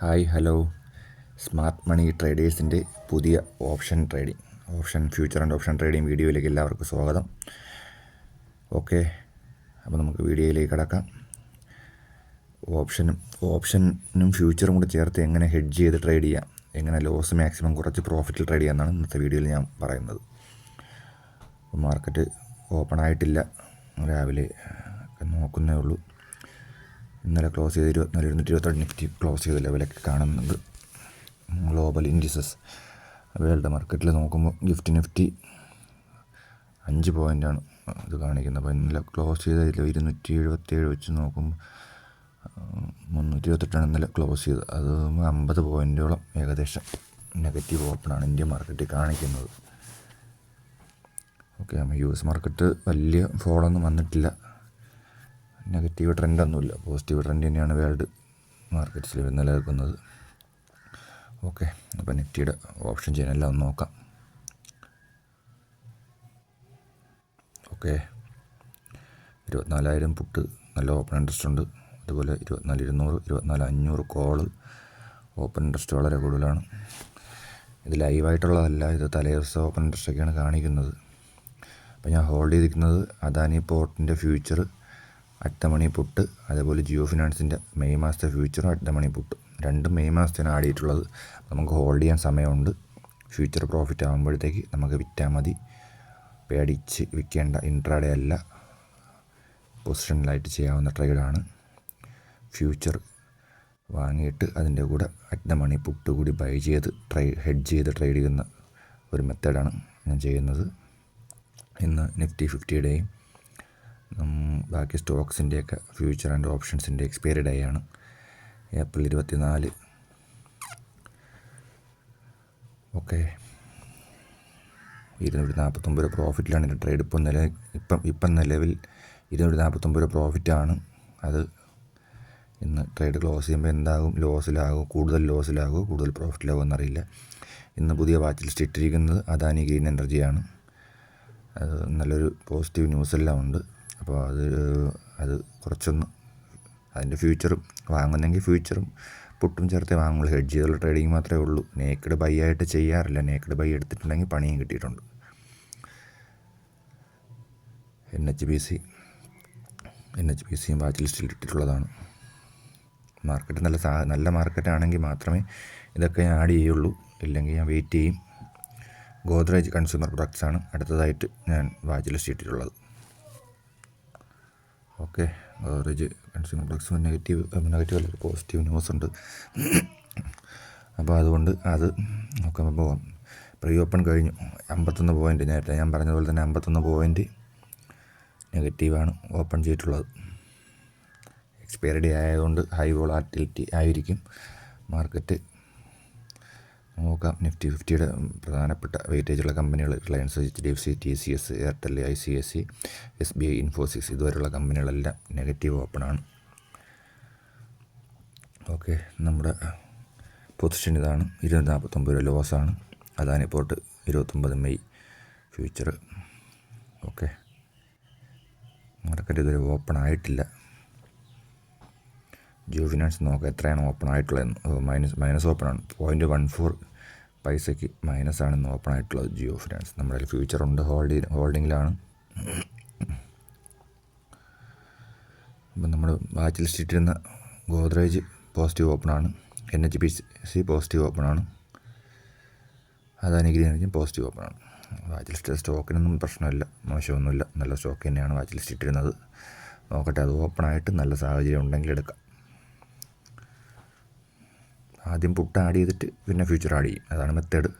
Hi hello. Smart money ട്രേഡേഴ്സിന്റെ പുതിയ option trading option future and option trading വീഡിയോയിലേക്ക് എല്ലാവർക്കും സ്വാഗതം. ഓക്കെ അപ്പോൾ നമുക്ക് വീഡിയോയിലേക്ക് കടക്കാം. ഓപ്ഷനും ഓപ്ഷനും ഫ്യൂച്ചറും കൂടി ചേർത്ത് എങ്ങനെ ഹെഡ്ജ് ചെയ്ത് ട്രേഡ് ചെയ്യാം എങ്ങനെ ലോസ് മാക്സിമം കുറച്ച് പ്രോഫിറ്റിൽ ട്രേഡ് ചെയ്യാമെന്നാണ് ഇന്നത്തെ വീഡിയോയിൽ ഞാൻ പറയുന്നത്. മാർക്കറ്റ് ഓപ്പൺ ആയിട്ടില്ല രാവിലെ നോക്കുന്നേ ഉള്ളൂ. ഇന്നലെ ക്ലോസ് ചെയ്ത് ഇരുപത്തിനാല് ഇരുന്നൂറ്റി ഇരുപത്തെട്ട് നിഫ്റ്റി ക്ലോസ് ചെയ്ത ലെവലൊക്കെ കാണുന്നുണ്ട്. ഗ്ലോബൽ ഇൻഡിസസ് വേൾഡ് മാർക്കറ്റിൽ നോക്കുമ്പോൾ ഗിഫ്റ്റ് നിഫ്റ്റി അഞ്ച് പോയിന്റാണ് ഇത് കാണിക്കുന്നത്. അപ്പോൾ ഇന്നലെ ക്ലോസ് ചെയ്ത ഇരുന്നൂറ്റി എഴുപത്തേഴ് വെച്ച് നോക്കുമ്പോൾ മുന്നൂറ്റി ഇരുപത്തെട്ടാണ് ഇന്നലെ ക്ലോസ് ചെയ്തത്. അത് അമ്പത് പോയിന്റോളം ഏകദേശം നെഗറ്റീവ് ഓപ്പണാണ് ഇന്ത്യൻ മാർക്കറ്റിൽ കാണിക്കുന്നത്. ഓക്കെ യു എസ് മാർക്കറ്റ് വലിയ ഫോളൊന്നും വന്നിട്ടില്ല. നെഗറ്റീവ് ട്രെൻഡൊന്നുമില്ല. പോസിറ്റീവ് ട്രെൻഡ് തന്നെയാണ് വേൾഡ് മാർക്കറ്റ്സിൽ നിലനിൽക്കുന്നത്. ഓക്കെ അപ്പോൾ നിഫ്റ്റിയുടെ ഓപ്ഷൻ ചെയ്യാനെല്ലാം ഒന്ന് നോക്കാം. ഓക്കെ ഇരുപത്തിനാലായിരം പുട്ട് നല്ല ഓപ്പൺ ഇൻട്രസ്റ്റ് ഉണ്ട്. അതുപോലെ ഇരുപത്തിനാല് ഇരുന്നൂറ് ഇരുപത്തിനാല് അഞ്ഞൂറ് കോൾ ഓപ്പൺ ഇൻട്രസ്റ്റ് വളരെ കൂടുതലാണ്. ഇത് ലൈവായിട്ടുള്ളതല്ല ഇത് തലേ ദിവസം ഓപ്പൺ ഇൻട്രസ്റ്റ് ഒക്കെയാണ് കാണിക്കുന്നത്. അപ്പോൾ ഞാൻ ഹോൾഡ് ചെയ്തിരിക്കുന്നത് അദാനി പോർട്ടിന്റെ future at the money put അതേപോലെ ജിയോ ഫിനാൻസിന്റെ മെയ് മാസത്തെ ഫ്യൂച്ചറും അട്ടമണി പുട്ട് രണ്ടും മെയ് മാസത്തിനാണ് ആടിയിട്ടുള്ളത്. നമുക്ക് ഹോൾഡ് ചെയ്യാൻ സമയമുണ്ട്. ഫ്യൂച്ചർ പ്രോഫിറ്റ് ആകുമ്പോഴത്തേക്ക് നമുക്ക് വിറ്റാൽ മതി. പേടിച്ച് വിൽക്കേണ്ട ഇൻട്രാഡേ അല്ല. പൊസിഷനിലായിട്ട് ചെയ്യാവുന്ന ട്രേഡാണ്. ഫ്യൂച്ചർ വാങ്ങിയിട്ട് അതിന്റെ കൂടെ അറ്റ് ദ മണി പുട്ട് കൂടി ബൈ ചെയ്ത് ട്രൈ ഹെഡ് ചെയ്ത് ട്രേഡ് ചെയ്യുന്ന ഒരു മെത്തേഡാണ് ഞാൻ ചെയ്യുന്നത്. ഇന്ന് നിഫ്റ്റി ഫിഫ്റ്റിയുടെയും ബാക്കി സ്റ്റോക്സിന്റെയൊക്കെ ഫ്യൂച്ചർ ആൻഡ് ഓപ്ഷൻസിന്റെ എക്സ്പയറി ഡേ ആണ്. ഏപ്രിൽ ഇരുപത്തിനാല്. ഓക്കെ ഇരുന്നൂറ്റി നാൽപ്പത്തൊമ്പത് രൂപ പ്രോഫിറ്റിലാണ് എന്റെ ട്രേഡ് ഇപ്പം നില ഇപ്പം ഇപ്പം നിലവിൽ ഇരുന്നൂറ്റി നാൽപ്പത്തൊമ്പത് രൂപ പ്രോഫിറ്റാണ് അത് ഇന്ന് ട്രേഡ് ക്ലോസ് ചെയ്യുമ്പോൾ എന്താകും? ലോസിലാകും കൂടുതൽ ലോസിലാകും കൂടുതൽ പ്രോഫിറ്റിലാകും എന്നറിയില്ല. ഇന്ന് പുതിയ വാച്ച് ലിസ്റ്റ് ഇട്ടിരിക്കുന്നത് അദാനി ഗ്രീൻ എനർജിയാണ്. അത് നല്ലൊരു പോസിറ്റീവ് ന്യൂസെല്ലാം ഉണ്ട്. അപ്പോൾ അത് അത് കുറച്ചൊന്ന് അതിന്റെ ഫ്യൂച്ചറും വാങ്ങുന്നെങ്കിൽ ഫ്യൂച്ചറും പുട്ടും ചേർത്ത് വാങ്ങുള്ളൂ. ഹെഡ്ജ് ചെയ്തുള്ള ട്രേഡിങ് മാത്രമേ ഉള്ളൂ. നേക്കഡ് ബൈ ആയിട്ട് ചെയ്യാറില്ല. നേക്കഡ് ബൈ എടുത്തിട്ടുണ്ടെങ്കിൽ പണിയും കിട്ടിയിട്ടുണ്ട്. N H B C N H B സിയും വാച്ച് ലിസ്റ്റിൽ ഇട്ടിട്ടുള്ളതാണ്. മാർക്കറ്റ് നല്ല സാ നല്ല മാർക്കറ്റ് ആണെങ്കിൽ മാത്രമേ ഇതൊക്കെ ഞാൻ ആഡ് ചെയ്യുള്ളൂ. ഇല്ലെങ്കിൽ ഞാൻ വെയിറ്റ് ചെയ്യും. ഗോദ്രേജ് കൺസ്യൂമർ പ്രൊഡക്ട്സ് ആണ് അടുത്തതായിട്ട് ഞാൻ വാച്ച് ലിസ്റ്റ് ഇട്ടിട്ടുള്ളത്. Okay. Godrej consumer products negative negative അല്ല പോസിറ്റീവ് ന്യൂസ് ഉണ്ട് അപ്പോൾ അതുകൊണ്ട് അത് നോക്കാൻ പോകാം പ്രീ ഓപ്പൺ കഴിഞ്ഞു. അമ്പത്തൊന്ന് പോയിന്റ് നേരത്തെ ഞാൻ പറഞ്ഞതുപോലെ തന്നെ അമ്പത്തൊന്ന് പോയിന്റ് നെഗറ്റീവാണ് ഓപ്പൺ ചെയ്തിട്ടുള്ളത്. എക്സ്പയറി ഡേ ആയതുകൊണ്ട് ഹൈ വോളാറ്റിലിറ്റി ആയിരിക്കും. മാർക്കറ്റ് നോക്കാം നിഫ്റ്റി ഫിഫ്റ്റിയുടെ പ്രധാനപ്പെട്ട വെയിറ്റേജുള്ള കമ്പനികൾ Reliance H D F C T C S Airtel I C S C S B I Infosys ഇതുവരെയുള്ള കമ്പനികളെല്ലാം നെഗറ്റീവ് ഓപ്പണാണ് ഓക്കെ നമ്മുടെ പൊസിഷൻ ഇതാണ്. ഇരുന്നൂറ്റി നാൽപ്പത്തൊമ്പത് രൂപ ലോസാണ് അദാനി പോർട്ട് ഇരുപത്തൊമ്പത് മെയ് ഫ്യൂച്ചർ ഓക്കെ മാർക്കറ്റ് ഇതുവരെ ഓപ്പൺ ആയിട്ടില്ല. ജിയോ ഫിനാൻസ് നോക്കാം എത്രയാണ് ഓപ്പൺ ആയിട്ടുള്ളത്? മൈനസ് മൈനസ് ഓപ്പൺ ആണ്. പോയിന്റ് വൺ ഫോർ പൈസയ്ക്ക് മൈനസ് ആണ് ഇന്ന് ഓപ്പൺ ആയിട്ടുള്ളത് ജിയോ ഫിനാൻസ് നമ്മുടെ ഫ്യൂച്ചർ ഉണ്ട്. ഹോൾഡ് ഹോൾഡിങ്ങിലാണ് അപ്പം നമ്മൾ വാച്ച് ലിസ്റ്റ് ഇട്ടിരുന്ന ഗോദ്രേജ് പോസിറ്റീവ് ഓപ്പൺ ആണ്. N H P C positive open ആണ്. Adani green energy positive open ആണ്. വാച്ച് ലിസ്റ്റ് സ്റ്റോക്കിനൊന്നും പ്രശ്നമില്ല മോശമൊന്നുമില്ല. നല്ല സ്റ്റോക്ക് തന്നെയാണ് വാച്ച് ലിസ്റ്റ് നോക്കട്ടെ അത് ഓപ്പൺ ആയിട്ട് നല്ല സാഹചര്യം ഉണ്ടെങ്കിൽ എടുക്കാം. ആദ്യം പുട്ട് ആഡ് ചെയ്തിട്ട് പിന്നെ ഫ്യൂച്ചർ ആഡ് ചെയ്യും. അതാണ് മെത്തേഡ്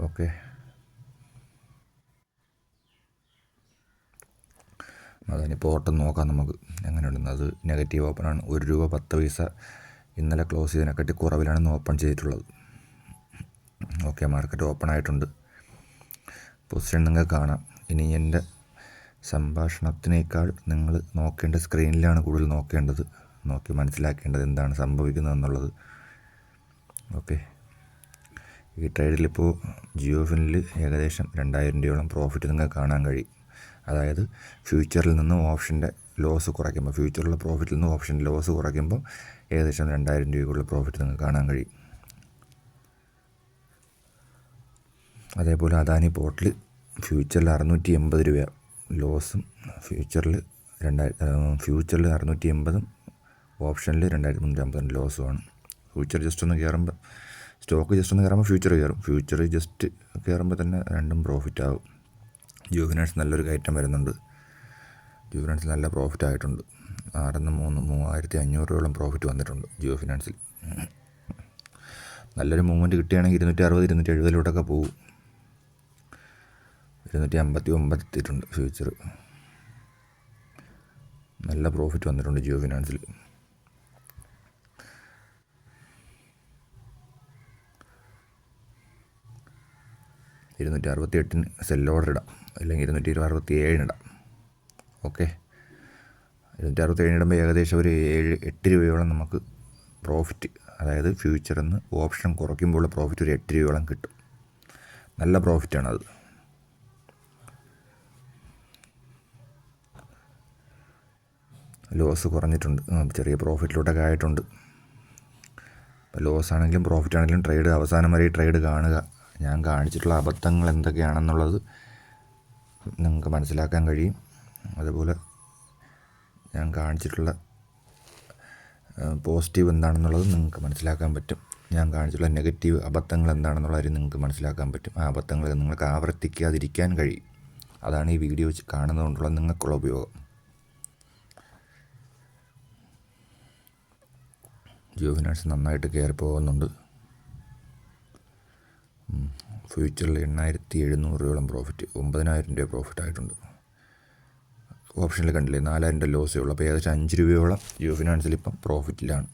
ഓക്കെ അതിന് ഓട്ടം നോക്കാം നമുക്ക്. എങ്ങനെയുണ്ടെന്ന്. അത് നെഗറ്റീവ് ഓപ്പൺ ആണ്. ഒരു രൂപ പത്ത് പൈസ ഇന്നലെ ക്ലോസ് ചെയ്തതിനെക്കാട്ടി കുറവിലാണ് ഓപ്പൺ ചെയ്തിട്ടുള്ളത്. ഓക്കെ മാർക്കറ്റ് ഓപ്പൺ ആയിട്ടുണ്ട്. പൊസിഷൻ നിങ്ങൾക്ക് കാണാം. ഇനി എന്റെ സംഭാഷണത്തിനേക്കാൾ നിങ്ങൾ നോക്കേണ്ട സ്ക്രീനിലാണ് കൂടുതൽ നോക്കേണ്ടത്. നോക്കി മനസ്സിലാക്കേണ്ടത് എന്താണ് സംഭവിക്കുന്നത് എന്നുള്ളത് ഓക്കെ. ഈ ട്രേഡിലിപ്പോൾ ജിയോ ഫിനിൽ ഏകദേശം രണ്ടായിരം രൂപയോളം പ്രോഫിറ്റ് നിങ്ങൾക്ക് കാണാൻ കഴിയും. അതായത് ഫ്യൂച്ചറിൽ നിന്ന് ഓപ്ഷന്റെ ലോസ് കുറയ്ക്കുമ്പോൾ ഫ്യൂച്ചറിലുള്ള പ്രോഫിറ്റിൽ നിന്ന് ഓപ്ഷൻ ലോസ് കുറയ്ക്കുമ്പോൾ ഏകദേശം രണ്ടായിരം രൂപയ്ക്കുള്ള പ്രോഫിറ്റ് നിങ്ങൾക്ക് കാണാൻ കഴിയും. അതേപോലെ അദാനി പോർട്ടിൽ ഫ്യൂച്ചറിൽ അറുന്നൂറ്റി എൺപത് രൂപ ലോസും ഫ്യൂച്ചറിൽ രണ്ടായിരം ഫ്യൂച്ചറിൽ അറുന്നൂറ്റി എൺപതും ഓപ്ഷനിൽ രണ്ടായിരത്തി മുന്നൂറ്റി അമ്പതിന് ലോസുമാണ് ഫ്യൂച്ചർ ജസ്റ്റ് ഒന്ന് കയറുമ്പോൾ സ്റ്റോക്ക് ജസ്റ്റ് ഒന്ന് കയറുമ്പോൾ ഫ്യൂച്ചർ കയറും. ഫ്യൂച്ചർ ജസ്റ്റ് കയറുമ്പോൾ തന്നെ രണ്ടും പ്രോഫിറ്റ് ആവും. ജിയോ ഫിനാൻസ് നല്ലൊരു കയറ്റം വരുന്നുണ്ട്. ജിയോ ഫിനാൻസിൽ നല്ല പ്രോഫിറ്റ് ആയിട്ടുണ്ട്. ആറിന്ന് മൂന്ന് മൂവായിരത്തി അഞ്ഞൂറ് രൂപയോളം പ്രോഫിറ്റ് വന്നിട്ടുണ്ട് ജിയോ ഫിനാൻസിൽ നല്ലൊരു മൂവ്മെന്റ് കിട്ടുകയാണെങ്കിൽ ഇരുന്നൂറ്റി അറുപത് ഇരുന്നൂറ്റി എഴുപതിലോട്ടൊക്കെ പോകും. ഇരുന്നൂറ്റി അമ്പത്തി ഒമ്പത് എത്തിയിട്ടുണ്ട് ഫ്യൂച്ചർ. നല്ല പ്രോഫിറ്റ് വന്നിട്ടുണ്ട് ജിയോ ഫിനാൻസിൽ ഇരുന്നൂറ്റി അറുപത്തി എട്ടിന് സെൽ ഓർഡർ ഇടാം അല്ലെങ്കിൽ ഇരുന്നൂറ്റി അറുപത്തി ഏഴിന് ഇടാം ഓക്കെ? ഇരുന്നൂറ്റി അറുപത്തി ഏഴിന് ഇടുമ്പോൾ ഏകദേശം ഒരു ഏഴ് എട്ട് രൂപയോളം നമുക്ക് പ്രോഫിറ്റ് അതായത് ഫ്യൂച്ചറിൽ നിന്ന് ഓപ്ഷൻ കുറയ്ക്കുമ്പോൾ പ്രോഫിറ്റ് ഒരു എട്ട് രൂപയോളം കിട്ടും. നല്ല പ്രോഫിറ്റാണ് അത് ലോസ് കുറഞ്ഞിട്ടുണ്ട്. ചെറിയ പ്രോഫിറ്റിലോട്ടൊക്കെ ആയിട്ടുണ്ട്. ലോസ് ആണെങ്കിലും പ്രോഫിറ്റ് ആണെങ്കിലും ട്രേഡ് അവസാനം വരെ ട്രേഡ് കാണുക. ഞാൻ കാണിച്ചിട്ടുള്ള അബദ്ധങ്ങൾ എന്തൊക്കെയാണെന്നുള്ളത് നിങ്ങൾക്ക് മനസ്സിലാക്കാൻ കഴിയും. അതുപോലെ ഞാൻ കാണിച്ചിട്ടുള്ള പോസിറ്റീവ് എന്താണെന്നുള്ളത് നിങ്ങൾക്ക് മനസ്സിലാക്കാൻ പറ്റും. ഞാൻ കാണിച്ചിട്ടുള്ള നെഗറ്റീവ് അബദ്ധങ്ങൾ എന്താണെന്നുള്ള കാര്യം നിങ്ങൾക്ക് മനസ്സിലാക്കാൻ പറ്റും. ആ അബദ്ധങ്ങൾ നിങ്ങൾക്ക് ആവർത്തിക്കാതിരിക്കാൻ കഴിയും. അതാണ് ഈ വീഡിയോ വെച്ച് കാണുന്നതുകൊണ്ടുള്ള നിങ്ങൾക്കുള്ള ഉപയോഗം. ഫിനാൻസ് നന്നായിട്ട് കയറി പോകുന്നുണ്ട് ഫ്യൂച്ചറിൽ എണ്ണായിരത്തി എഴുന്നൂറ് രൂപയോളം പ്രോഫിറ്റ് ഒമ്പതിനായിരം രൂപ പ്രോഫിറ്റ് ആയിട്ടുണ്ട്. ഓപ്ഷനിൽ കണ്ടില്ലേ നാലായിരം രൂപ ലോസേ ഉള്ളൂ. അപ്പോൾ ഏകദേശം അഞ്ച് രൂപയോളം ജിയോ ഫിനാൻസിൽ ഇപ്പം പ്രോഫിറ്റിലാണ്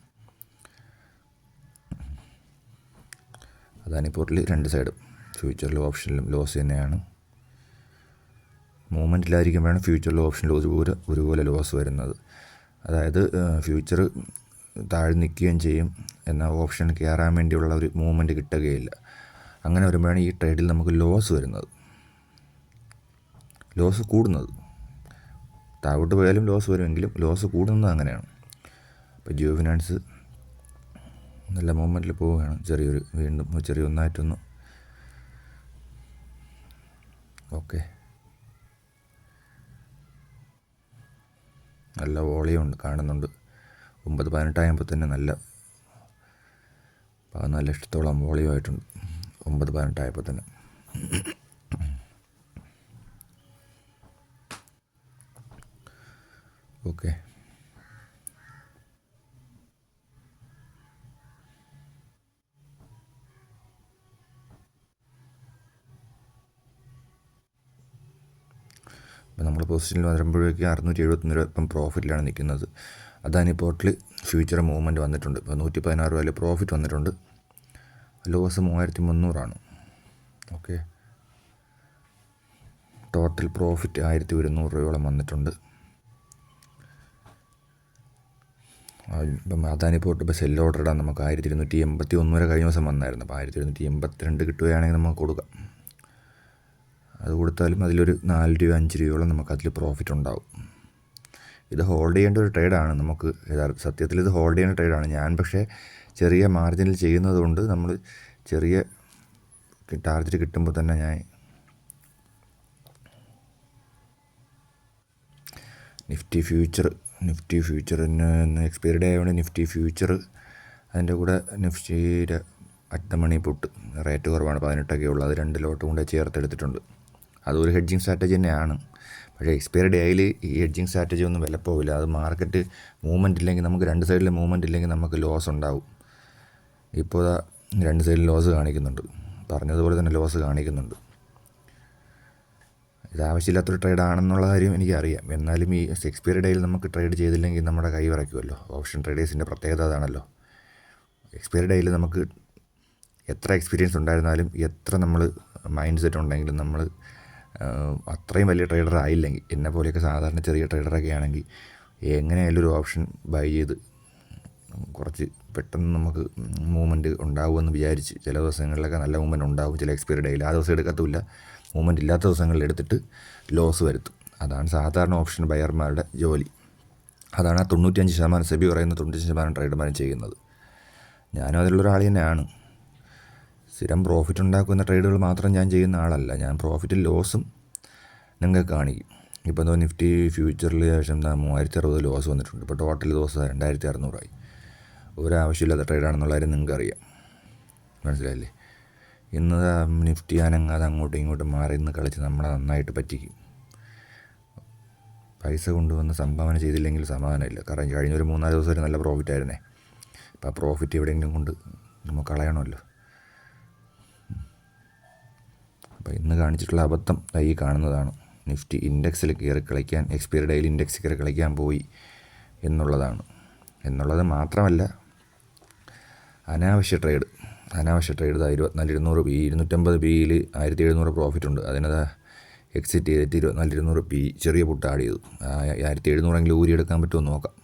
അതാണ് പോർട്ടിൽ രണ്ട് സൈഡും ഫ്യൂച്ചറിലും ഓപ്ഷനിലും ലോസ് തന്നെയാണ്. മൂവ്മെന്റിലായിരിക്കുമ്പോഴാണ് ഫ്യൂച്ചറിലും ഓപ്ഷനിലും ഒരുപോലെ ഒരുപോലെ ലോസ് വരുന്നത്. അതായത് ഫ്യൂച്ചർ താഴെ നിൽക്കുകയും ചെയ്യും എന്നാൽ ഓപ്ഷൻ കയറാൻ വേണ്ടിയുള്ള ഒരു മൂവ്മെന്റ് കിട്ടുകയില്ല. അങ്ങനെ വരുമ്പോഴാണ് ഈ ട്രേഡിൽ നമുക്ക് ലോസ് വരുന്നത്. ലോസ് കൂടുന്നത്. താഴോട്ട് പോയാലും ലോസ് വരുമെങ്കിലും ലോസ് കൂടുന്നത് അങ്ങനെയാണ്. അപ്പോൾ ജിയോ ഫിനാൻസ് നല്ല മൂവ്മെന്റിൽ പോവുകയാണ്. ചെറിയൊരു വീണ്ടും ചെറിയ ഒന്നായിട്ടൊന്ന്. ഓക്കെ നല്ല വോളിയം ഉണ്ട് കാണുന്നുണ്ട്. ഒമ്പത് പതിനെട്ടായപ്പോൾ തന്നെ നല്ല പതിനാല് ലക്ഷത്തോളം വോളിയം ആയിട്ടുണ്ട്. ഒമ്പത് പതിനെട്ടായപ്പോൾ തന്നെ ഓക്കെ. അപ്പോൾ നമ്മൾ പൊസിഷനിൽ വരുമ്പോഴേക്കും അറുന്നൂറ്റി എഴുപത്തൊന്ന് രൂപ ഇപ്പം പ്രോഫിറ്റിലാണ് നിൽക്കുന്നത് അദാനി പോർട്ടിൽ ഫ്യൂച്ചർ മൂവ്മെന്റ് വന്നിട്ടുണ്ട്. ഇപ്പോൾ നൂറ്റി പതിനാറ് രൂപയിൽ പ്രോഫിറ്റ് വന്നിട്ടുണ്ട്. ലോസ് മൂവായിരത്തി മുന്നൂറാണ് ഓക്കെ. ടോട്ടൽ പ്രോഫിറ്റ് ആയിരത്തി ഒരുന്നൂറ് രൂപയോളം വന്നിട്ടുണ്ട് ഇപ്പം അദാനി പോർട്ട് ഇപ്പോൾ സെൽ ഓർഡർ ഇടാൻ നമുക്ക് ആയിരത്തി ഇരുന്നൂറ്റി എൺപത്തി ഒന്ന് വരെ കഴിഞ്ഞ ദിവസം വന്നായിരുന്നു. അപ്പോൾ ആയിരത്തി ഇരുന്നൂറ്റി എൺപത്തിരണ്ട് കിട്ടുകയാണെങ്കിൽ നമുക്ക് കൊടുക്കാം. അത് കൊടുത്താലും അതിലൊരു നാല് രൂപ അഞ്ച് രൂപയോളം നമുക്ക് അതിൽ പ്രോഫിറ്റ് ഉണ്ടാവും. ഇത് ഹോൾഡ് ചെയ്യേണ്ട ഒരു ട്രേഡാണ് നമുക്ക് യഥാർത്ഥ സത്യത്തിൽ ഇത് ഹോൾഡ് ചെയ്യേണ്ട ട്രേഡാണ് ഞാൻ പക്ഷേ ചെറിയ മാർജിനിൽ ചെയ്യുന്നതുകൊണ്ട് നമ്മൾ ചെറിയ ടാർജറ്റ് കിട്ടുമ്പോൾ തന്നെ ഞാൻ നിഫ്റ്റി ഫ്യൂച്ചർ നിഫ്റ്റി ഫ്യൂച്ചറിന് എക്സ്പയറി ഡേ ആയതുകൊണ്ട് നിഫ്റ്റി ഫ്യൂച്ചർ അതിന്റെ കൂടെ നിഫ്റ്റിയുടെ അറ്റ് മണി പുട്ട്. റേറ്റ് കുറവാണ് പതിനെട്ടൊക്കെ ഉള്ളത് അത് രണ്ട് ലോട്ടും കൂടെ ചേർത്തെടുത്തിട്ടുണ്ട് അതൊരു ഹെഡ്ജിങ് സ്ട്രാറ്റജി തന്നെയാണ്. പക്ഷേ എക്സ്പയറി ഡേയിൽ ഈ ഹെഡ്ജിങ് സ്ട്രാറ്റജി ഒന്നും വില പോവില്ല അത് മാർക്കറ്റ് മൂവ്മെന്റ് ഇല്ലെങ്കിൽ നമുക്ക് രണ്ട് സൈഡിൽ മൂവ്മെന്റ് ഇല്ലെങ്കിൽ നമുക്ക് ലോസ് ഉണ്ടാവും. ഇപ്പോൾ രണ്ട് സൈഡിൽ ലോസ് കാണിക്കുന്നുണ്ട്. പറഞ്ഞതുപോലെ തന്നെ ലോസ് കാണിക്കുന്നുണ്ട്. ഇത് ആവശ്യമില്ലാത്തൊരു ട്രേഡാണെന്നുള്ള കാര്യം എനിക്കറിയാം. എന്നാലും ഈ എക്സ്പയറി ഡേയിൽ നമുക്ക് ട്രേഡ് ചെയ്തില്ലെങ്കിൽ നമ്മുടെ കൈ വിറയ്ക്കുമല്ലോ. ഓപ്ഷൻ ട്രേഡേഴ്സിന്റെ പ്രത്യേകത അതാണല്ലോ. എക്സ്പയറി ഡേയിൽ നമുക്ക് എത്ര എക്സ്പീരിയൻസ് ഉണ്ടായിരുന്നാലും എത്ര നമ്മൾ മൈൻഡ് സെറ്റ് ഉണ്ടെങ്കിലും നമ്മൾ അത്രയും വലിയ ട്രേഡർ ആയില്ലെങ്കിൽ എന്നെ പോലെയൊക്കെ സാധാരണ ചെറിയ ട്രേഡറൊക്കെ ആണെങ്കിൽ എങ്ങനെയായാലും ഒരു ഓപ്ഷൻ ബൈ ചെയ്ത് കുറച്ച് പെട്ടെന്ന് നമുക്ക് മൂവ്മെന്റ് ഉണ്ടാവുമെന്ന് വിചാരിച്ച് ചില ദിവസങ്ങളിലൊക്കെ നല്ല മൂവ്മെന്റ് ഉണ്ടാവും ചില എക്സ്പയറി ഡേയിൽ ആ ദിവസം എടുക്കത്തുമില്ല. മൂവ്മെന്റ് ഇല്ലാത്ത ദിവസങ്ങളിൽ എടുത്തിട്ട് ലോസ് വരുത്തും. അതാണ് സാധാരണ ഓപ്ഷൻ ബയർമാരുടെ ജോലി. അതാണ് ആ തൊണ്ണൂറ്റഞ്ച് ശതമാനം സെബി പറയുന്ന തൊണ്ണൂറ്റഞ്ച് ശതമാനം ട്രേഡർമാരും ചെയ്യുന്നത്. ഞാനും അതിലുള്ള ഒരാൾ തന്നെയാണ്. സ്ഥിരം പ്രോഫിറ്റ് ഉണ്ടാക്കുന്ന ട്രേഡുകൾ മാത്രം ഞാൻ ചെയ്യുന്ന ആളല്ല. ഞാൻ പ്രോഫിറ്റും ലോസും നിങ്ങൾക്ക് കാണിക്കും. ഇപ്പോൾ എന്തോ നിഫ്റ്റി ഫ്യൂച്ചറിൽ ശേഷം മൂവായിരത്തി അറുപത് ലോസ് വന്നിട്ടുണ്ട്. ഇപ്പോൾ ടോട്ടൽ ദിവസം രണ്ടായിരത്തി അറുന്നൂറായി. ഒരാവശ്യമില്ലാത്ത ട്രേഡാണെന്നുള്ള കാര്യം നിങ്ങൾക്ക് അറിയാം മനസ്സിലായില്ലേ? ഇന്ന് നിഫ്റ്റി അനങ്ങാതെ അങ്ങോട്ടും ഇങ്ങോട്ടും മാറി ഇന്ന് കളിച്ച് നമ്മളെ നന്നായിട്ട് പറ്റിക്കും പൈസ കൊണ്ടുവന്ന് സംഭാവന ചെയ്തില്ലെങ്കിൽ സമാധാനമില്ല. കാരണം കഴിഞ്ഞ ഒരു മൂന്നാൽ ദിവസം ഒരു നല്ല പ്രോഫിറ്റ് ആയിരുന്നേ. അപ്പോൾ ആ പ്രോഫിറ്റ് എവിടെയെങ്കിലും കൊണ്ട് നമുക്ക് കളയണമല്ലോ. അപ്പോൾ ഇന്ന് കാണിച്ചിട്ടുള്ള അബദ്ധം ഈ കാണുന്നതാണ്. നിഫ്റ്റി ഇൻഡെക്സിൽ കയറി കളിക്കാൻ എക്സ്പയറി ഡെയിലി ഇൻഡെക്സ് കയറി കളിക്കാൻ പോയി എന്നുള്ളതാണ്. എന്നുള്ളത് മാത്രമല്ല അനാവശ്യ ട്രേഡ് അനാവശ്യ ട്രേഡ് ഇതാ ഇരുപത്തിനാല് ഇരുന്നൂറ് പി ഇരുന്നൂറ്റമ്പത് പിയിൽ ആയിരത്തി എഴുന്നൂറ് പ്രോഫിറ്റ് ഉണ്ട്. അതിനത് എക്സിറ്റ് ചെയ്തിട്ട് ഇരുപത്തിനാല് ഇരുന്നൂറ് പി ചെറിയ പുട്ട് ആഡ് ചെയ്തു. ആയിരത്തി എഴുന്നൂറെങ്കിലും ഊരിയെടുക്കാൻ പറ്റുമോ നോക്കാം.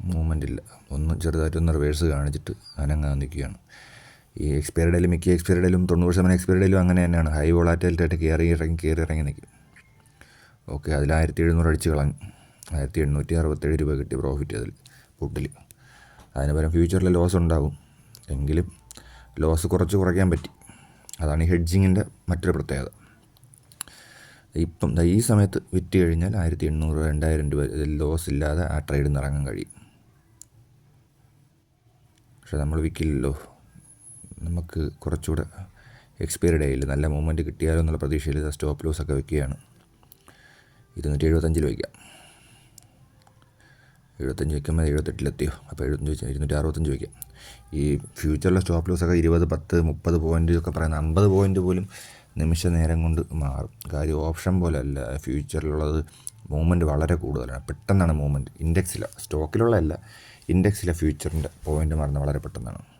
മൂവ്മെന്റ് ഇല്ല. ഒന്ന് ചെറുതായിട്ടൊന്ന് റിവേഴ്സ് കാണിച്ചിട്ട് അനങ്ങാൻ നിൽക്കുകയാണ്. ഈ എക്സ്പയറി ഡേയിലും മിക്ക എക്സ്പയറി ഡേയിലും തൊണ്ണൂറ് ശതമാനം എക്സ്പയറി ഡേയിലും അങ്ങനെ തന്നെയാണ്. ഹൈ വോളാറ്റിലിട്ടായിട്ട് കയറി ഇറങ്ങി കയറി ഇറങ്ങി നിൽക്കും ഓക്കെ അതിൽ ആയിരത്തി എഴുന്നൂറ് അടിച്ച് കളഞ്ഞു. ആയിരത്തി എണ്ണൂറ്റി അറുപത്തേഴ് രൂപ കിട്ടി പ്രോഫിറ്റ് അതിൽ പുട്ടിൽ. അതിന് പകരം ഫ്യൂച്ചറിൽ ലോസ് ഉണ്ടാകും എങ്കിലും ലോസ് കുറച്ച് കുറയ്ക്കാൻ പറ്റി. അതാണ് ഈ ഹെഡ്ജിങ്ങിന്റെ മറ്റൊരു പ്രത്യേകത. ഇപ്പം ഈ സമയത്ത് വിറ്റ് കഴിഞ്ഞാൽ ആയിരത്തി എണ്ണൂറ് രണ്ടായിരം രൂപ ലോസ് ഇല്ലാതെ ആ ട്രേഡിൽ നിന്ന് ഇറങ്ങാൻ കഴിയും. പക്ഷെ നമ്മൾ വിൽക്കില്ലല്ലോ നമുക്ക് കുറച്ചുകൂടെ എക്സ്പയറി ഡേയിൽ നല്ല മൂവ്മെന്റ് കിട്ടിയാലോ എന്നുള്ള പ്രതീക്ഷയിൽ സ്റ്റോപ്പ് ലോസ് ഒക്കെ വെക്കുകയാണ്. ഇരുന്നൂറ്റി എഴുപത്തഞ്ചിൽ വയ്ക്കാം. എഴുപത്തഞ്ച് വയ്ക്കുമ്പോൾ എഴുപത്തെട്ടിലെത്തിയോ അപ്പോൾ എഴുപത്തഞ്ച് ഇരുന്നൂറ്റി അറുപത്തഞ്ച് വയ്ക്കാം. ഈ ഫ്യൂച്ചറിലെ സ്റ്റോപ്പ് ലോസ് ഒക്കെ ഇരുപത് പത്ത് മുപ്പത് പോയിന്റ് ഒക്കെ പറയുന്ന അമ്പത് പോയിന്റ് പോലും നിമിഷ നേരം കൊണ്ട് മാറും. കാര്യം ഓപ്ഷൻ പോലെ അല്ല. ഫ്യൂച്ചറിലുള്ളത് മൂവ്മെന്റ് വളരെ കൂടുതലാണ്. പെട്ടെന്നാണ് മൂവ്മെന്റ് ഇൻഡെക്സില സ്റ്റോക്കിലുള്ളതല്ല ഇൻഡെക്സിലെ ഫ്യൂച്ചറിന്റെ പോയിന്റ് മാറുന്നത് വളരെ പെട്ടെന്നാണ്.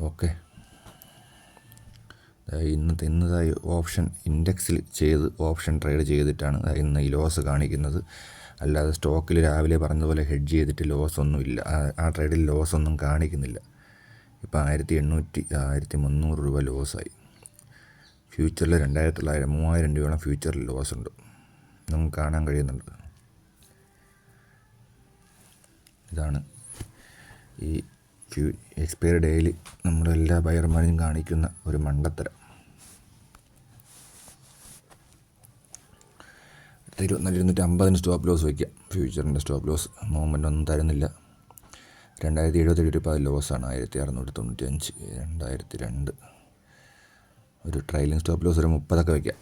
ഓക്കെ. ഇന്നത്തെ ഇന്നതായി ഓപ്ഷൻ ഇൻഡെക്സിൽ ചെയ്ത് ഓപ്ഷൻ ട്രേഡ് ചെയ്തിട്ടാണ് ഇന്ന് ഈ ലോസ് കാണിക്കുന്നത്. അല്ലാതെ സ്റ്റോക്കിൽ രാവിലെ പറഞ്ഞതുപോലെ ഹെഡ്ജ് ചെയ്തിട്ട് ലോസ് ഒന്നും ഇല്ല. ആ ട്രേഡിൽ ലോസ് ഒന്നും കാണിക്കുന്നില്ല. ഇപ്പോൾ ആയിരത്തി എണ്ണൂറ്റി ആയിരത്തി മുന്നൂറ് രൂപ ലോസായി. ഫ്യൂച്ചറിൽ രണ്ടായിരത്തി തൊള്ളായിരം മൂവായിരം രൂപയോളം ഫ്യൂച്ചറിൽ ലോസ് ഉണ്ട് നമുക്ക് കാണാൻ കഴിയുന്നുണ്ട്. ഇതാണ് ഈ ഫ്യൂ എക്സ്പയറി ഡേയിൽ നമ്മളെല്ലാ ബയർമാരെയും ബയർമാരും കാണിക്കുന്ന ഒരു മണ്ടത്തരം. ഇരുപത്തിനാല് ഇരുന്നൂറ്റി അമ്പതിന് സ്റ്റോപ്പ് ലോസ് വയ്ക്കുക ഫ്യൂച്ചറിന്റെ സ്റ്റോപ്പ് ലോസ് മൂവ്മെന്റ് ഒന്നും തരുന്നില്ല. രണ്ടായിരത്തി എഴുപത്തേഴ് രൂപ ലോസാണ് ആയിരത്തി അറുന്നൂറ്റി തൊണ്ണൂറ്റി അഞ്ച് രണ്ടായിരത്തി രണ്ട് ഒരു ട്രയലിങ് സ്റ്റോപ്പ് ലോസ് ഒരു മുപ്പതൊക്കെ വയ്ക്കാം.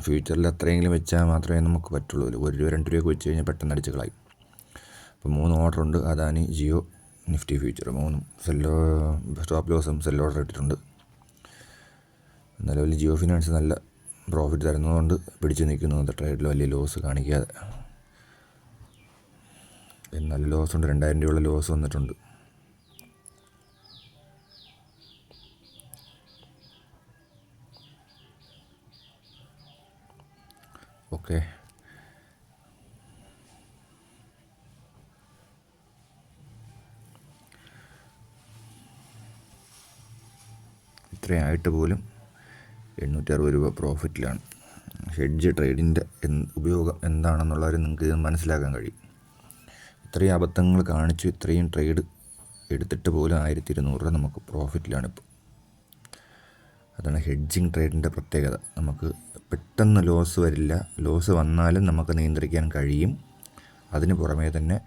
ഫ്യൂച്ചറിൽ എത്രയെങ്കിലും വെച്ചാൽ മാത്രമേ നമുക്ക് പറ്റുള്ളൂ. ഒരു രൂപ രണ്ട് രൂപയൊക്കെ വെച്ച് കഴിഞ്ഞാൽ പെട്ടെന്ന് അടിച്ച് കളയും. അപ്പോൾ മൂന്ന് ഓർഡർ ഉണ്ട്. അദാനി ജിയോ നിഫ്റ്റി ഫ്യൂച്ചർ മൂന്നും സെല്ലോ സ്റ്റോപ്പ് ലോസും സെല്ലോ ഓർഡർ ഇട്ടിട്ടുണ്ട്. നിലവിൽ ജിയോ ഫിനാൻസ് നല്ല പ്രോഫിറ്റ് തരുന്നതുകൊണ്ട് പിടിച്ചു നിൽക്കുന്നു. ട്രേഡിൽ വലിയ ലോസ് കാണിക്കാതെ. നല്ല ലോസ് ഉണ്ട്. രണ്ടായിരം രൂപയുള്ള ലോസ് വന്നിട്ടുണ്ട്. ഓക്കെ ഇത്രയായിട്ട് പോലും എണ്ണൂറ്റി അറുപത് രൂപ പ്രോഫിറ്റിലാണ്. ഹെഡ്ജ് ട്രേഡിന്റെ ഉപയോഗം എന്താണെന്നുള്ളവർ നിങ്ങൾക്ക് ഇത് മനസ്സിലാക്കാൻ കഴിയും. ഇത്രയും അബദ്ധങ്ങൾ കാണിച്ചു ഇത്രയും ട്രേഡ് എടുത്തിട്ട് പോലും ആയിരത്തി ഇരുന്നൂറ് രൂപ നമുക്ക് പ്രോഫിറ്റിലാണ് ഇപ്പോൾ. അതാണ് ഹെഡ്ജിങ് ട്രേഡിന്റെ പ്രത്യേകത. നമുക്ക് പെട്ടെന്ന് ലോസ് വരില്ല. ലോസ് വന്നാലും നമുക്ക് നിയന്ത്രിക്കാൻ കഴിയും. അതിന് പുറമേ തന്നെ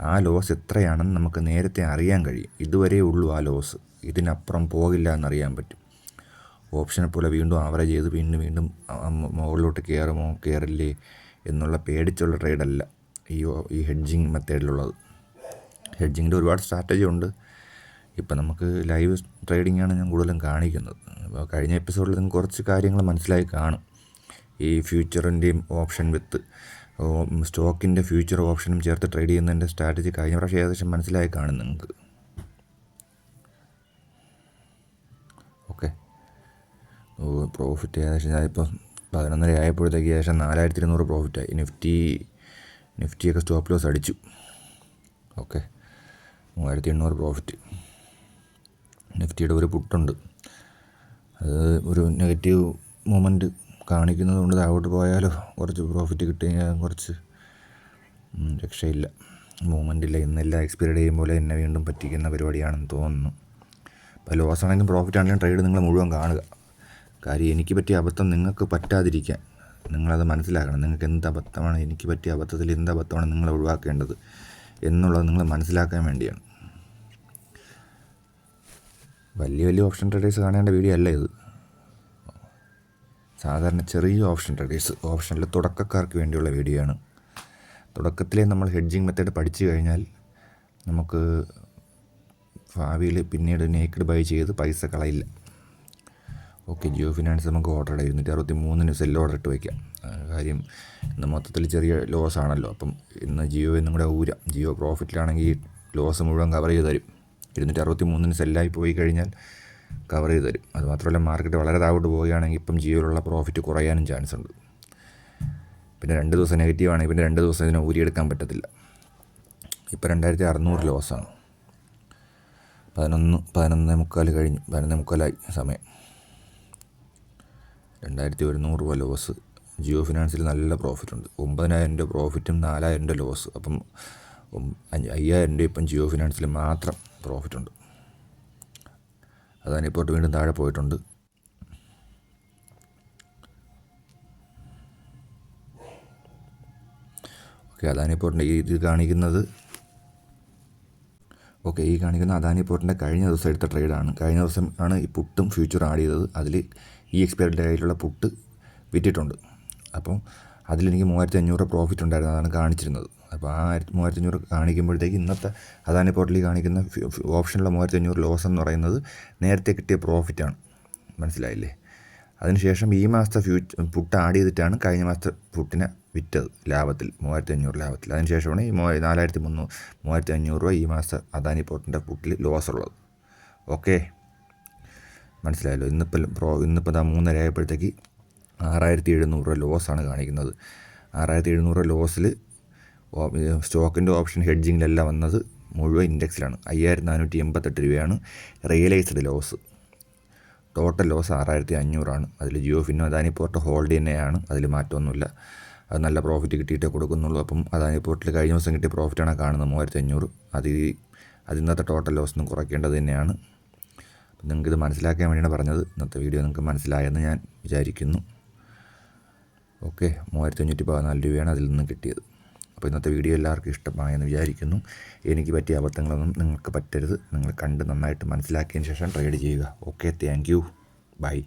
ആ ലോസ് എത്രയാണെന്ന് നമുക്ക് നേരത്തെ അറിയാൻ കഴിയും. ഇതുവരെ ഉള്ളൂ ആ ലോസ്. ഇതിനപ്പുറം പോകില്ല എന്നറിയാൻ പറ്റും. ഓപ്ഷനെ പോലെ വീണ്ടും ആവറേജ് ചെയ്ത് വീണ്ടും വീണ്ടും മുകളിലോട്ട് കയറുമോ കയറില്ലേ എന്നുള്ള പേടിച്ചുള്ള ട്രേഡല്ല ഈ ഈ ഹെഡ്ജിങ് മെത്തേഡിലുള്ളത്. ഹെഡ്ജിങ്ങിന്റെ ഒരുപാട് സ്ട്രാറ്റജി ഉണ്ട്. ഇപ്പം നമുക്ക് ലൈവ് ട്രേഡിംഗ് ആണ് ഞാൻ കൂടുതലും കാണിക്കുന്നത്. അപ്പോൾ കഴിഞ്ഞ എപ്പിസോഡിൽ നിങ്ങൾക്ക് കുറച്ച് കാര്യങ്ങൾ മനസ്സിലായി കാണും. ഈ ഫ്യൂച്ചറിന്റെയും ഓപ്ഷൻ വിത്ത് സ്റ്റോക്കിന്റെ ഫ്യൂച്ചർ ഓപ്ഷനും ചേർത്ത് ട്രേഡ് ചെയ്യുന്നതിന്റെ സ്ട്രാറ്റജി കഴിഞ്ഞ പ്രാവശ്യം ഏകദേശം മനസ്സിലായി കാണും നിങ്ങൾക്ക്. പ്രോഫിറ്റ് ഏകദേശം ഞാനിപ്പോൾ പതിനൊന്നര ആയപ്പോഴത്തേക്ക് ഏകദേശം നാലായിരത്തി ഇരുന്നൂറ് പ്രോഫിറ്റായി നിഫ്റ്റി നിഫ്റ്റിയൊക്കെ സ്റ്റോപ്പ് ലോസ് അടിച്ചു. ഓക്കെ മൂവായിരത്തി എണ്ണൂറ് പ്രോഫിറ്റ് നിഫ്റ്റിയുടെ ഒരു പുട്ടുണ്ട്. അത് ഒരു നെഗറ്റീവ് മൂമെന്റ് കാണിക്കുന്നത് കൊണ്ട് താഴോട്ട് പോയാലോ കുറച്ച് പ്രോഫിറ്റ് കിട്ടിയാൽ കുറച്ച് രക്ഷയില്ല. മൂവ്മെന്റ് ഇല്ല. ഇന്നെല്ലാം. എക്സ്പീരിയഡ് ചെയ്യുമ്പോൾ എന്നെ വീണ്ടും പറ്റിക്കുന്ന പരിപാടിയാണെന്ന് തോന്നുന്നു. അപ്പോൾ ലോസ് ആണെങ്കിലും പ്രോഫിറ്റ് ആണെങ്കിലും ട്രേഡ് നിങ്ങൾ മുഴുവൻ കാണുക. കാര്യം എനിക്ക് പറ്റിയ അബദ്ധം നിങ്ങൾക്ക് പറ്റാതിരിക്കാൻ നിങ്ങളത് മനസ്സിലാക്കണം. നിങ്ങൾക്ക് എന്ത് അബദ്ധമാണ് എനിക്ക് പറ്റിയ അബദ്ധത്തിൽ എന്ത് അബദ്ധമാണ് നിങ്ങൾ ഒഴിവാക്കേണ്ടത് എന്നുള്ളത് നിങ്ങൾ മനസ്സിലാക്കാൻ വേണ്ടിയാണ്. വലിയ വലിയ ഓപ്ഷൻ ട്രേഡേഴ്സ് കാണേണ്ട വീഡിയോ അല്ല ഇത്. സാധാരണ ചെറിയ ഓപ്ഷൻ ട്രേഡേഴ്സ് ഓപ്ഷനിൽ തുടക്കക്കാർക്ക് വേണ്ടിയുള്ള വീഡിയോ ആണ് തുടക്കത്തിലേ നമ്മൾ ഹെഡ്ജിങ് മെത്തേഡ് പഠിച്ചു കഴിഞ്ഞാൽ നമുക്ക് ഭാവിയിൽ പിന്നീട് നേക്കഡ് ബൈ ചെയ്ത് പൈസ കളയില്ല. ഓക്കെ ജിയോ ഫിനാൻസ് നമുക്ക് ഓർഡർ ഇടാം ഇരുന്നൂറ്റി അറുപത്തി മൂന്നിന് സെൽ ഓർഡർ ഇട്ട് വയ്ക്കാം കാര്യം ഇന്ന് മൊത്തത്തിൽ ചെറിയ ലോസ് ആണല്ലോ. അപ്പം ഇന്ന് ജിയോ എന്നും കൂടെ ഊരാം. ജിയോ പ്രോഫിറ്റിലാണെങ്കിൽ ലോസ് മുഴുവൻ കവർ ചെയ്ത് തരും. ഇരുന്നൂറ്റി അറുപത്തി മൂന്നിന് സെല്ലായി പോയി കഴിഞ്ഞാൽ കവർ ചെയ്ത് തരും. അതുമാത്രമല്ല മാർക്കറ്റ് വളരെ താഴോട്ട് പോവുകയാണെങ്കിൽ ഇപ്പം ജിയോയിലുള്ള പ്രോഫിറ്റ് കുറയാനും ചാൻസ് ഉണ്ട്. പിന്നെ രണ്ട് ദിവസം നെഗറ്റീവ് ആണെങ്കിൽ പിന്നെ രണ്ട് ദിവസം ഇതിനെ ഊരിയെടുക്കാൻ പറ്റത്തില്ല. ഇപ്പോൾ രണ്ടായിരത്തി അറുന്നൂറ് ലോസാണ് പതിനൊന്ന് പതിനൊന്നേ മുക്കാൽ കഴിഞ്ഞു. പതിനൊന്നേ മുക്കാലായി സമയം. രണ്ടായിരത്തി ഒരുന്നൂറ് രൂപ ലോസ് ജിയോ ഫിനാൻസിൽ നല്ല പ്രോഫിറ്റ് ഉണ്ട്. ഒമ്പതിനായിരം രൂപ പ്രോഫിറ്റും നാലായിരം രൂപ ലോസ് അപ്പം അയ്യായിരം രൂപ ഇപ്പം ജിയോ ഫിനാൻസിൽ മാത്രം പ്രോഫിറ്റ് ഉണ്ട്. അതാണ് ഇപ്പോൾ വീണ്ടും താഴെ പോയിട്ടുണ്ട്. ഓക്കെ അദാനി പോർട്ടിന്റെ ഇത് കാണിക്കുന്നത് ഓക്കെ ഈ കാണിക്കുന്ന അദാനി പോർട്ടിന്റെ കഴിഞ്ഞ ദിവസം എടുത്ത ട്രേഡാണ് കഴിഞ്ഞ ദിവസം ആണ് ഈ പുട്ടും ഫ്യൂച്ചർ ആഡ് ചെയ്തത്. അതിൽ ഈ എക്സ്പയറിന്റെ കയ്യിലുള്ള പുട്ട് വിറ്റിട്ടുണ്ട്. അപ്പോൾ അതിലെനിക്ക് മൂവായിരത്തി അഞ്ഞൂറ് പ്രോഫിറ്റ് ഉണ്ടായിരുന്നു അതാണ് കാണിച്ചിരുന്നത്. അപ്പോൾ ആ ആയിരത്തി മൂവായിരത്തി അഞ്ഞൂറ് കാണിക്കുമ്പോഴത്തേക്ക് ഇന്നത്തെ അദാനി പോർട്ടലിൽ കാണിക്കുന്ന ഓപ്ഷനുള്ള മൂവായിരത്തി അഞ്ഞൂറ് ലോസ് എന്ന് പറയുന്നത് നേരത്തെ കിട്ടിയ പ്രോഫിറ്റാണ് മനസ്സിലായില്ലേ? അതിനുശേഷം ഈ മാസത്തെ ഫ്യൂ പുട്ട് ആഡ് ചെയ്തിട്ടാണ് കഴിഞ്ഞ മാസത്തെ പുട്ടിനെ വിറ്റത് ലാഭത്തിൽ മൂവായിരത്തി അഞ്ഞൂറ് ലാഭത്തിൽ. അതിനുശേഷമാണ് ഈ മൂവായി നാലായിരത്തി മുന്നൂറ് മൂവായിരത്തി അഞ്ഞൂറ് രൂപ ഈ മാസത്തെ അദാനി പോർട്ടിന്റെ പുട്ടിൽ ലോസ് ഉള്ളത്. ഓക്കെ മനസ്സിലായല്ലോ. ഇന്നിപ്പോൾ പ്രോ ഇന്നിപ്പോൾ ദാ മൂന്നര ആയപ്പോഴത്തേക്ക് ആറായിരത്തി എഴുന്നൂറ് രൂപ ലോസാണ് കാണിക്കുന്നത്. ആറായിരത്തി എഴുന്നൂറ് രൂപ ലോസിൽ സ്റ്റോക്കിന്റെ ഓപ്ഷൻ ഹെഡ്ജിങ്ങിലെല്ലാം വന്നത് മുഴുവൻ ഇൻഡെക്സിലാണ്. അയ്യായിരത്തി നാനൂറ്റി എൺപത്തെട്ട് രൂപയാണ് റിയലൈസ്ഡ് ലോസ്. ടോട്ടൽ ലോസ് ആറായിരത്തി അഞ്ഞൂറാണ് അതിൽ ജിയോ ഫിന്നോ അദാനി പോർട്ട് ഹോൾഡ് തന്നെയാണ് അതിൽ മാറ്റമൊന്നുമില്ല. അത് നല്ല പ്രോഫിറ്റ് കിട്ടിയിട്ടേ കൊടുക്കുന്നുള്ളൂ. അപ്പം അദാനി പോർട്ടിൽ കഴിഞ്ഞ ദിവസം കിട്ടിയ പ്രോഫിറ്റാണ് കാണുന്നത് മൂവായിരത്തി അഞ്ഞൂറ് അത് ഈ അത് ടോട്ടൽ ലോസ് ഒന്നും കുറയ്ക്കേണ്ടത് തന്നെയാണ്. അപ്പം നിങ്ങൾക്കിത് മനസ്സിലാക്കാൻ വേണ്ടിയാണ് പറഞ്ഞത്. ഇന്നത്തെ വീഡിയോ നിങ്ങൾക്ക് മനസ്സിലായെന്ന് ഞാൻ വിചാരിക്കുന്നു. ഓക്കെ മൂവായിരത്തി അഞ്ഞൂറ്റി പതിനാല് രൂപയാണ് അതിൽ നിന്ന് കിട്ടിയത്. അപ്പോൾ ഇന്നത്തെ വീഡിയോ എല്ലാവർക്കും ഇഷ്ടമായെന്ന് വിചാരിക്കുന്നു. എനിക്ക് പറ്റിയ അബദ്ധങ്ങളൊന്നും നിങ്ങൾക്ക് പറ്റരുത്. നിങ്ങൾ കണ്ട് നന്നായിട്ട് മനസ്സിലാക്കിയതിന് ശേഷം ട്രേഡ് ചെയ്യുക. Okay thank you. ബൈ.